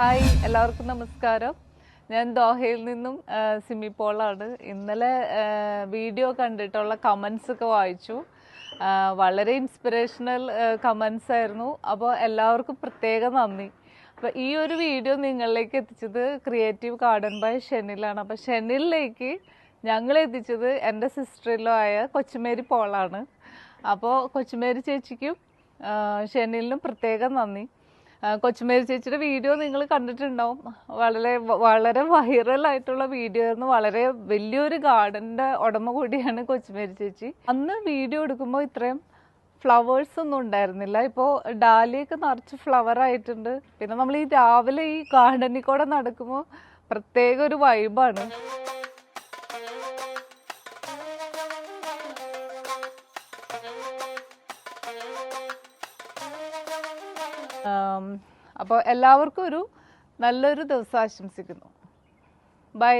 Hi എല്ലാവർക്കും നമസ്കാരം. ഞാൻ ദോഹയിൽ നിന്നും സിമി പോളാണ്. ഇന്നലെ വീഡിയോ കണ്ടിട്ടുള്ള കമൻസ് ഒക്കെ വായിച്ചു. വളരെ ഇൻസ്പിറേഷണൽ കമൻസ് ആയിരുന്നു. അപ്പോൾ എല്ലാവർക്കും പ്രത്യേക നന്ദി. അപ്പോൾ ഈ ഒരു വീഡിയോ നിങ്ങളിലേക്ക് എത്തിച്ചത് ക്രിയേറ്റീവ് ഗാർഡൻ ബൈ ഷെനിലാണ് അപ്പോൾ ഷെനിലേക്ക് ഞങ്ങൾ എത്തിച്ചത് എന്റെ സിസ്റ്ററിലോ ആയ കൊച്ചുമേരി പോളാണ്. അപ്പോൾ കൊച്ചുമേരി ചേച്ചിക്കും ഷെനിലിനും പ്രത്യേകം നന്ദി. കൊച്ചുമേരി ചേച്ചിയുടെ വീഡിയോ നിങ്ങൾ കണ്ടിട്ടുണ്ടാവും. വളരെ വളരെ വൈറലായിട്ടുള്ള വീഡിയോ ആയിരുന്നു. വളരെ വലിയൊരു ഗാർഡന്റെ ഉടമ കൂടിയാണ് കൊച്ചുമേരി ചേച്ചി. അന്ന് വീഡിയോ എടുക്കുമ്പോൾ ഇത്രയും ഫ്ലവേഴ്സ് ഒന്നും ഉണ്ടായിരുന്നില്ല. ഇപ്പോൾ ഡാലിയൊക്കെ നിറച്ച് ഫ്ലവർ ആയിട്ടുണ്ട്. പിന്നെ നമ്മൾ ഈ രാവിലെ ഈ ഗാർഡനിൽ കൂടെ നടക്കുമ്പോൾ പ്രത്യേക ഒരു വൈബാണ് അപ്പോൾ എല്ലാവർക്കും ഒരു നല്ലൊരു ദിവസം ആശംസിക്കുന്നു. ബൈ.